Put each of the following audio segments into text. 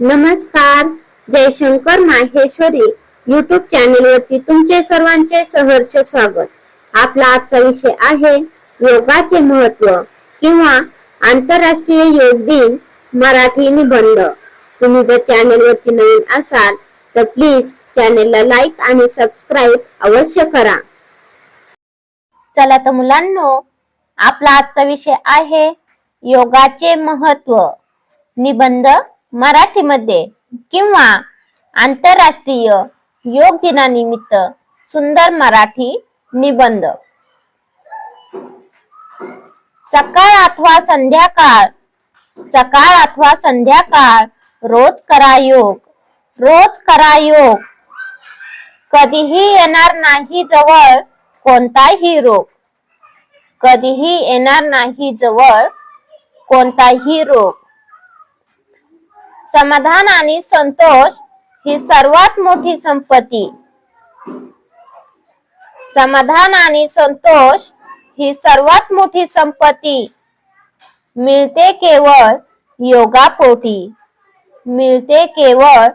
नमस्कार Jaishankar Maheshwari YouTube channel वरती तुमचे सर्वांचे सहर्ष स्वागत. आपला आजचा विषय आहे योगाचे महत्त्व किंवा आंतरराष्ट्रीय योग दिन मराठी निबंध. तुम्ही जर चॅनल वरती नवीन असाल तर प्लीज चॅनेलला लाईक आणि सबस्क्राईब अवश्य करा. चला तर मुलांनो आपला आजचा विषय आहे योगाचे महत्त्व. निबंध मराठीमध्ये किंवा आंतरराष्ट्रीय योग दिनानिमित्त सुंदर मराठी निबंध. सकाळ अथवा संध्याकाळ सकाळ अथवा संध्याकाळ रोज करा योग रोज करा योग. कधीही येणार नाही जवळ कोणताही रोग. कधीही येणार नाही जवळ कोणताही रोग. समाधान आणि संतोष ही सर्वात मोठी संपत्ती. समाधान आणि संतोष ही सर्वात मोठी संपत्ती. मिळते केवळ योगापोटी. मिळते केवळ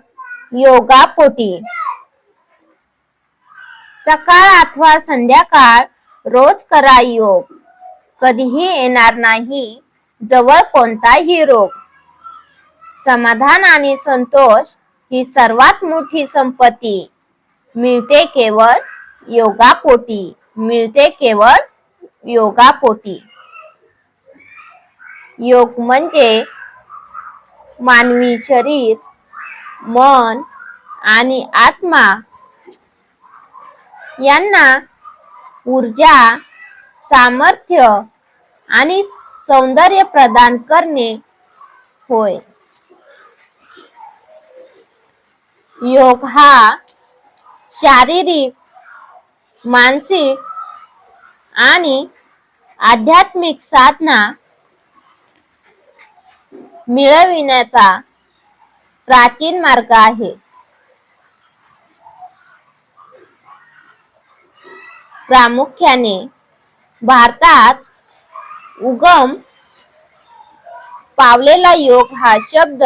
योगापोटी. सकाळ अथवा संध्याकाळ रोज करा योग. कधीही येणार नाही जवळ कोणताही रोग. समाधान आणि संतोष ही सर्वात मोठी संपत्ती. मिळते केवळ योगापोटी. मिळते केवळ योगापोटी. योग म्हणजे मानवी शरीर मन आणि आत्मा. यांना ऊर्जा सामर्थ्य आणि सौंदर्य प्रदान करणे होय. योग हा शारीरिक मानसिक आणि आध्यात्मिक साधना मिळविण्याचा प्राचीन मार्ग आहे. प्रामुख्याने भारतात उगम पावलेला योग हा शब्द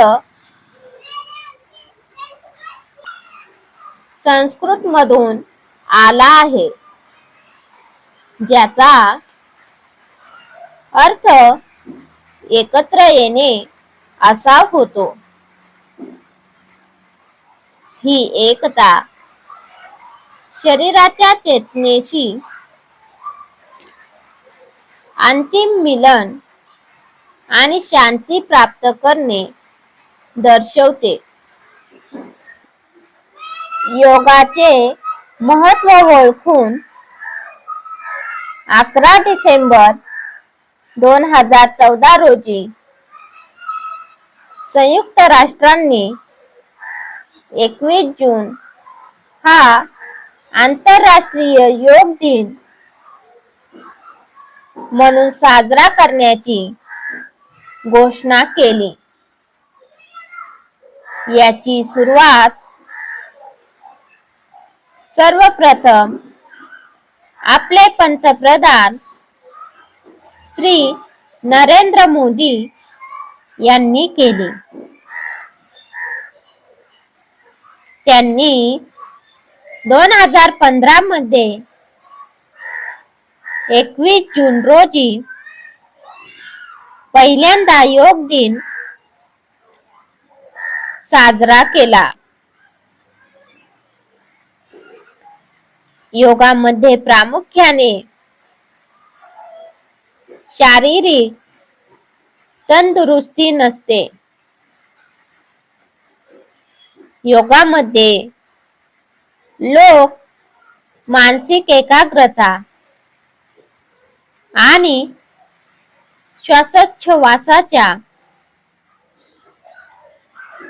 संस्कृत मधून आला आहे. ज्याचा अर्थ एकत्र येणे असा होतो. ही एकता शरीराच्या चेतनेशी अंतिम मिलन आणि शांती प्राप्त करणे दर्शवते. योगाचे महत्त्व ओळखून अकरा डिसेंबर दोन हजार चौदा रोजी संयुक्त राष्ट्रांनी एकवीस जून हा आंतरराष्ट्रीय योग दिन म्हणून साजरा करण्याची घोषणा केली. याची सुरुवात सर्वप्रथम आपले पंतप्रधान श्री नरेंद्र मोदी यांनी केली. त्यांनी दोन हजार पंधरा मध्ये एकवीस जून रोजी पहिल्यांदा योग दिन साजरा केला. योगामध्ये प्रामुख्याने शारीरिक तंदुरुस्ती नसते. योगामध्ये लोक मानसिक एकाग्रता आणि श्वासोच्छवासाच्या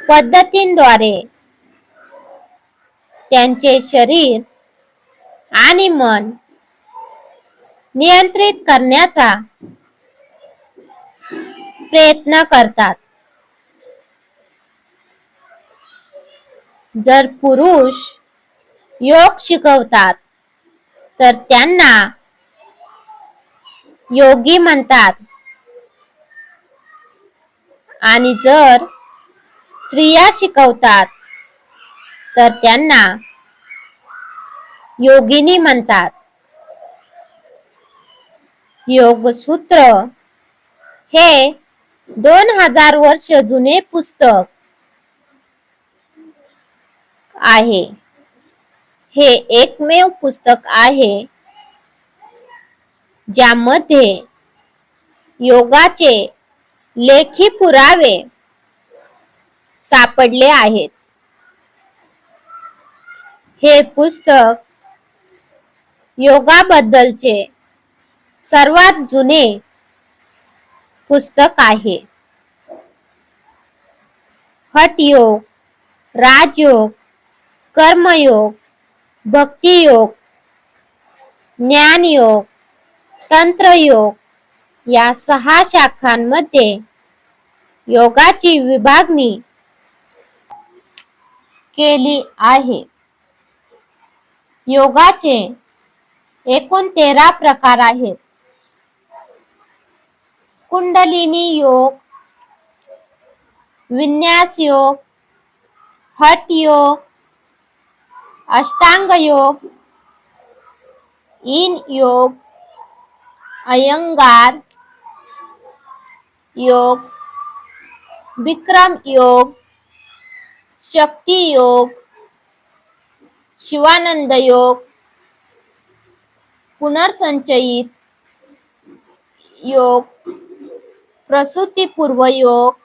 पद्धतींद्वारे त्यांचे शरीर आणि मन नियंत्रित करण्याचा प्रयत्न करतात. जर पुरुष योग शिकवतात तर त्यांना योगी म्हणतात. आणि जर स्त्रिया शिकवतात तर त्यांना योगिनी म्हणतात. योगसूत्र हे दोन हजार वर्ष जुने पुस्तक आहे. हे एकमेव पुस्तक आहे ज्यामध्ये योगाचे लेखी पुरावे सापडले आहेत. हे पुस्तक योगाबद्दलचे सर्वात जुने पुस्तक आहे. हटयोग राजयोग कर्मयोग भक्तियोग ज्ञानयोग तंत्रयोग या सहा शाखांमध्ये योगाची विभागणी केली आहे. योगाचे एकूण तेरा प्रकार आहेत. कुंडलिनी योग विन्यास योग हट योग अष्टांग योग इन योग अयंगार योग विक्रम योग शक्ती योग शिवानंद योग पुनर्संचयित योग प्रसूतीपूर्व योग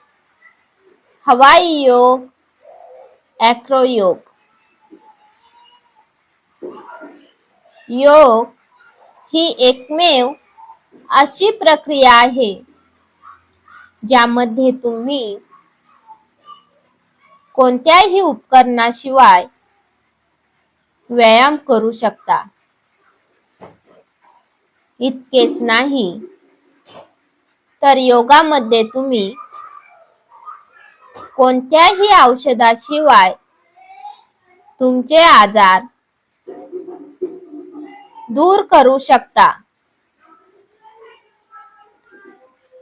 हवाई योग ॲक्रो योग. योग ही एकमेव अशी प्रक्रिया आहे ज्यामध्ये तुम्ही कोणत्याही उपकरणाशिवाय व्यायाम करू शकता. इतकेच नाही. तर योगामध्ये तुम्ही कोणत्याही औषधाशिवाय तुमचे आजार दूर करू शकता.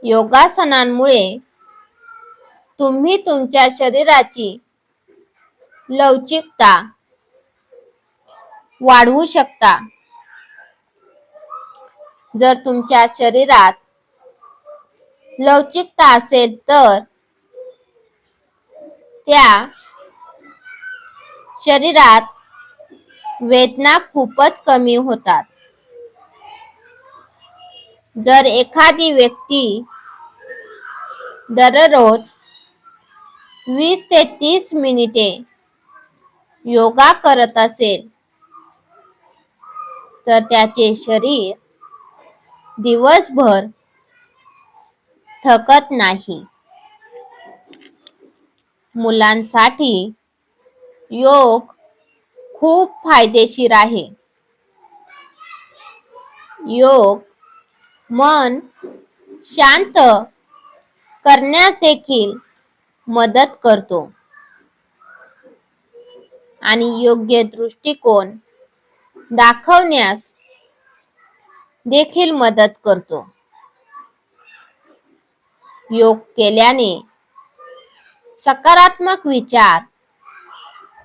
योगासनांमुळे तुम्ही तुमच्या शरीराची लवचिकता वाढवू शकता. जर तुमच्या शरीरात लवचिकता असेल तर त्या शरीरात वेदना खूपच कमी होतात. जर एखादी व्यक्ती दररोज वीस ते तीस मिनिटे योगा करत असेल तर त्याचे शरीर दिवसभर थकत नाही. मुलांसाठी योग खूप फायदेशीर आहे. योग मन शांत करण्यास देखील मदत करतो. आणि योग्य दृष्टिकोन दाखवण्यास देखील मदत करतो. योग केल्याने सकारात्मक विचार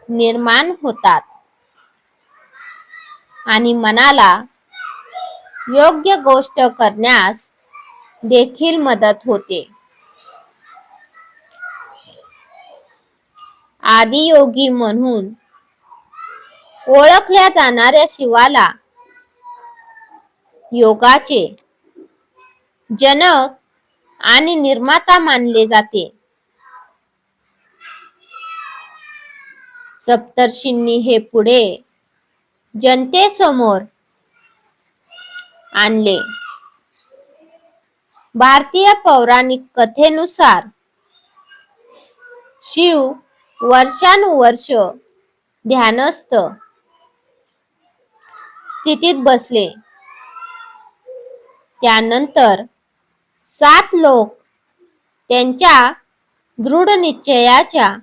निर्माण होतात. आणि मनाला योग्य गोष्ट करण्यास देखील मदत होते. आदियोगी म्हणून ओळखल्या जाणाऱ्या शिवाला योगाचे जनक आणि निर्माता मानले जाते. सप्तर्षींनी हे पुढे जनतेसमोर आणले. भारतीय पौराणिक कथेनुसार शिव वर्षानुवर्ष ध्यानस्थ स्थितीत बसले. त्यानंतर सात लोक त्यांच्या दृढ निश्चयाच्या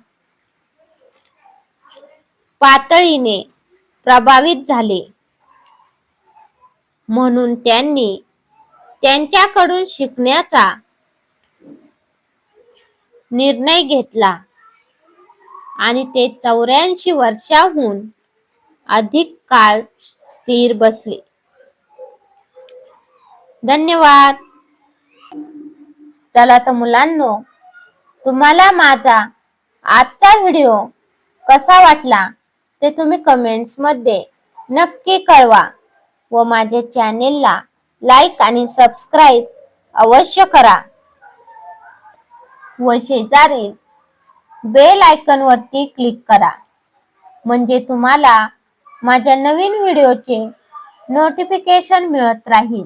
पातळीने प्रभावित झाले. म्हणून त्यांनी त्यांच्याकडून शिकण्याचा निर्णय घेतला आणि ते चौऱ्याऐंशी वर्षाहून अधिक काळ स्थिर बसले. धन्यवाद. चला तर मुलांनो तुम्हाला माझा आजचा व्हिडिओ कसा वाटला ते तुम्ही कमेंट्समध्ये नक्की कळवा व माझ्या चॅनेलला लाईक आणि सबस्क्राईब अवश्य करा व शेजारी बेल आयकन वरती क्लिक करा. म्हणजे तुम्हाला माझ्या नवीन व्हिडिओचे नोटिफिकेशन मिळत राहील.